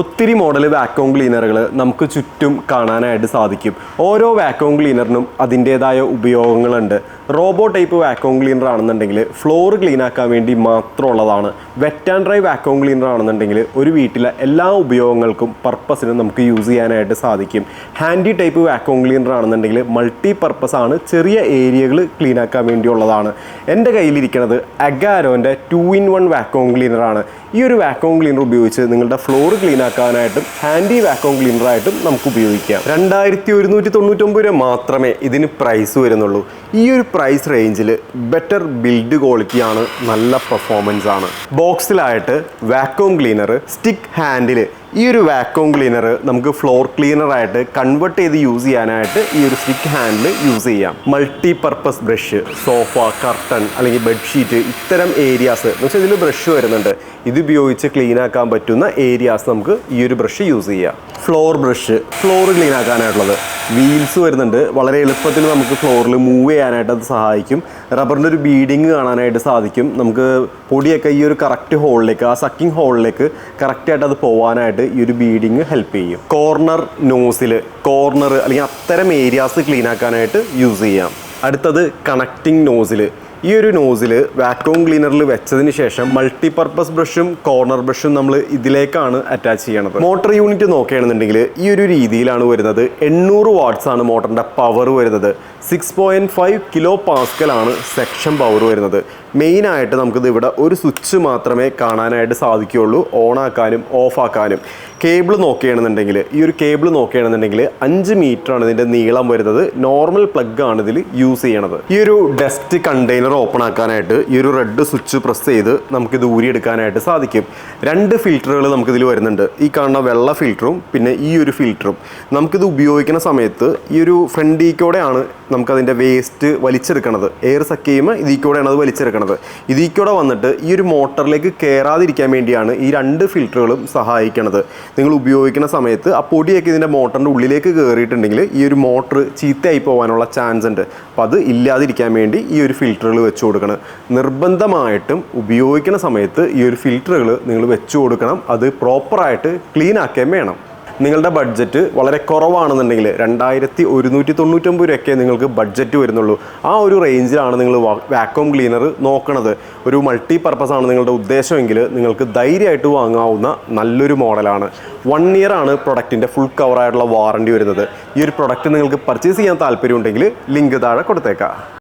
ഒത്തിരി model vacuum ക്ലീനറുകൾ നമുക്ക് ചുറ്റും കാണാനായിട്ട് സാധിക്കും. ഓരോ വാക്വം ക്ലീനറിനും അതിന്റേതായ ഉപയോഗങ്ങളുണ്ട്. റോബോ ടൈപ്പ് വാക്വം ക്ലീനർ ആണെന്നുണ്ടെങ്കിൽ ഫ്ലോർ ക്ലീൻ ആക്കാൻ വേണ്ടി മാത്രമുള്ളതാണ്. Wet and dry vacuum cleaner ആണെന്നുണ്ടെങ്കിൽ ഒരു വീട്ടിലെ എല്ലാ ഉപയോഗങ്ങൾക്കും പർപ്പസിനും നമുക്ക് യൂസ് ചെയ്യാനായിട്ട് സാധിക്കും. ഹാൻഡി ടൈപ്പ് വാക്വം ക്ലീനർ ആണെന്നുണ്ടെങ്കിൽ മൾട്ടി പർപ്പസ് ആണ്. ചെറിയ ഏരിയകൾ ക്ലീൻ ആക്കാൻ വേണ്ടിയുള്ളതാണ്. എന്റെ കയ്യിലിരിക്കുന്നത് അഗാരോന്റെ ടു ഇൻ വൺ വാക്വം ക്ലീനറാണ് ഈ ഒരു വാക്വം ക്ലീനർ ഉപയോഗിച്ച് നിങ്ങളുടെ ഫ്ലോർ ക്ലീൻ ആക്കാനായിട്ടും ഹാൻഡി വാക്വം ക്ലീനറായിട്ടും നമുക്ക് ഉപയോഗിക്കാം. രണ്ടായിരത്തി ഒരുന്നൂറ്റി തൊണ്ണൂറ്റൊമ്പത് രൂപ മാത്രമേ ഇതിന് പ്രൈസ് വരുന്നുള്ളൂ. ഈ ഒരു പ്രൈസ് റേഞ്ചിൽ ബെറ്റർ ബിൽഡ് ക്വാളിറ്റിയാണ് നല്ല പെർഫോമൻസ് ആണ്. ബോക്സിലായിട്ട് വാക്വം ക്ലീനർ സ്റ്റിക്ക് ഹാൻഡിൽ ഈ ഒരു വാക്യൂം ക്ലീനർ നമുക്ക് ഫ്ലോർ ക്ലീനറായിട്ട് കൺവേർട്ട് ചെയ്ത് യൂസ് ചെയ്യാനായിട്ട് ഈ ഒരു സ്റ്റിക്ക് ഹാൻഡിൽ യൂസ് ചെയ്യാം. Multi purpose brush sofa curtain അല്ലെങ്കിൽ ബെഡ്ഷീറ്റ് ഇത്തരം ഏരിയാസ് എന്ന് വെച്ചാൽ ഇതിൽ ബ്രഷ് വരുന്നുണ്ട്. ഇത് ഉപയോഗിച്ച് ക്ലീൻ ആക്കാൻ പറ്റുന്ന ഏരിയാസ് നമുക്ക് ഈ ഒരു ബ്രഷ് യൂസ് ചെയ്യാം. ഫ്ലോർ ബ്രഷ് ഫ്ലോർ ക്ലീൻ ആക്കാനായിട്ടുള്ളത്. വീൽസ് വരുന്നുണ്ട്. വളരെ എളുപ്പത്തിൽ നമുക്ക് ഫ്ലോറിൽ മൂവ് ചെയ്യാനായിട്ട് അത് സഹായിക്കും. റബ്ബറിന്റെ ഒരു ബീഡിങ് കാണാനായിട്ട് സാധിക്കും. നമുക്ക് പൊടിയൊക്കെ ഈ ഒരു കറക്റ്റ് ഹോളിലേക്ക് ആ സക്കിംഗ് ഹോളിലേക്ക് കറക്റ്റായിട്ട് അത് പോകാനായിട്ട് ഈ ഒരു ബീഡിങ് ഹെൽപ്പ് ചെയ്യും. കോർണർ നോസിൽ കോർണർ അല്ലെങ്കിൽ അത്തരം ഏരിയാസ് ക്ലീൻ ആക്കാനായിട്ട് യൂസ് ചെയ്യാം. അടുത്തത് കണക്റ്റിംഗ് നോസിൽ ഈ ഒരു നോസിൽ വാക്യൂം ക്ലീനറിൽ വെച്ചതിന് ശേഷം മൾട്ടിപർപ്പസ് ബ്രഷും കോർണർ ബ്രഷും നമ്മൾ ഇതിലേക്കാണ് അറ്റാച്ച് ചെയ്യണത്. മോട്ടോർ യൂണിറ്റ് നോക്കുകയാണെന്നുണ്ടെങ്കിൽ ഈ ഒരു രീതിയിലാണ് വരുന്നത്. എണ്ണൂറ് വാട്ട്സ് ആണ് മോട്ടറിന്റെ പവർ വരുന്നത്. സിക്സ് പോയിന്റ് ഫൈവ് കിലോ പാസ്കലാണ് സെക്ഷൻ പവർ വരുന്നത്. മെയിനായിട്ട് നമുക്കിത് ഇവിടെ ഒരു സ്വിച്ച് മാത്രമേ കാണാനായിട്ട് സാധിക്കുകയുള്ളൂ. ഓൺ ആക്കാനും ഓഫ് ആക്കാനും. കേബിൾ നോക്കുകയാണെന്നുണ്ടെങ്കിൽ ഈ ഒരു കേബിൾ നോക്കുകയാണെന്നുണ്ടെങ്കിൽ അഞ്ച് ആണ് ഇതിന്റെ നീളം വരുന്നത്. നോർമൽ പ്ലഗ് ആണ് ഇതിൽ യൂസ് ചെയ്യണത്. ഈ ഒരു ഡസ്റ്റ് കണ്ടെയ്നർ ഓപ്പൺ ആക്കാനായിട്ട് ഈ ഒരു റെഡ് സ്വിച്ച് പ്രസ് ചെയ്ത് നമുക്കിത് ഊരിയെടുക്കാനായിട്ട് സാധിക്കും. രണ്ട് ഫിൽറ്ററുകൾ നമുക്കിതിൽ വരുന്നുണ്ട്. ഈ കാണുന്ന വെള്ള ഫിൽറ്ററും പിന്നെ ഈ ഒരു ഫിൽറ്ററും. നമുക്കിത് ഉപയോഗിക്കുന്ന സമയത്ത് ഈ ഒരു ഫ്രണ്ടീക്കോടെയാണ് നമുക്കതിന്റെ വേസ്റ്റ് വലിച്ചെടുക്കണത്. എയർ സക്ക് ചെയ്യുമ്പോൾ ഇതിൽ അത് വലിച്ചെടുക്കണത്. ഇതിൽ കൂടെ വന്നിട്ട് ഈ ഒരു മോട്ടറിലേക്ക് കയറാതിരിക്കാൻ വേണ്ടിയാണ് ഈ രണ്ട് ഫിൽറ്ററുകളും സഹായിക്കണത്. നിങ്ങൾ ഉപയോഗിക്കുന്ന സമയത്ത് ആ പൊടിയൊക്കെ ഇതിന്റെ മോട്ടറിന്റെ ഉള്ളിലേക്ക് കയറിയിട്ടുണ്ടെങ്കിൽ ഈ ഒരു മോട്ടർ ചീത്തയായി പോകാനുള്ള ചാൻസ് ഉണ്ട്. അപ്പോൾ അത് ഇല്ലാതിരിക്കാൻ വേണ്ടി ഈ ഒരു ഫിൽറ്ററുകൾ വെച്ച് കൊടുക്കണം. നിർബന്ധമായിട്ടും ഉപയോഗിക്കുന്ന സമയത്ത് ഈ ഒരു ഫിൽറ്ററുകൾ നിങ്ങൾ വെച്ച് കൊടുക്കണം. അത് പ്രോപ്പറായിട്ട് ക്ലീൻ ആക്കുകയും വേണം. നിങ്ങളുടെ ബഡ്ജറ്റ് വളരെ കുറവാണെന്നുണ്ടെങ്കിൽ രണ്ടായിരത്തി ഒരുന്നൂറ്റി തൊണ്ണൂറ്റൊമ്പത് രൂപയൊക്കെ നിങ്ങൾക്ക് ബഡ്ജറ്റ് വരുന്നുള്ളൂ. ആ ഒരു റേഞ്ചിലാണ് നിങ്ങൾ വാക്വം ക്ലീനർ നോക്കണത്. ഒരു മൾട്ടി പർപ്പസ് ആണ് നിങ്ങളുടെ ഉദ്ദേശമെങ്കിൽ നിങ്ങൾക്ക് ധൈര്യമായിട്ട് വാങ്ങാവുന്ന നല്ലൊരു മോഡലാണ്. വൺ ഇയർ ആണ് പ്രൊഡക്റ്റിന്റെ ഫുൾ കവറായിട്ടുള്ള വാറണ്ടി വരുന്നത്. ഈ ഒരു പ്രൊഡക്റ്റ് നിങ്ങൾക്ക് പർച്ചേസ് ചെയ്യാൻ താല്പര്യമുണ്ടെങ്കിൽ ലിങ്ക് താഴെ കൊടുത്തേക്കാം.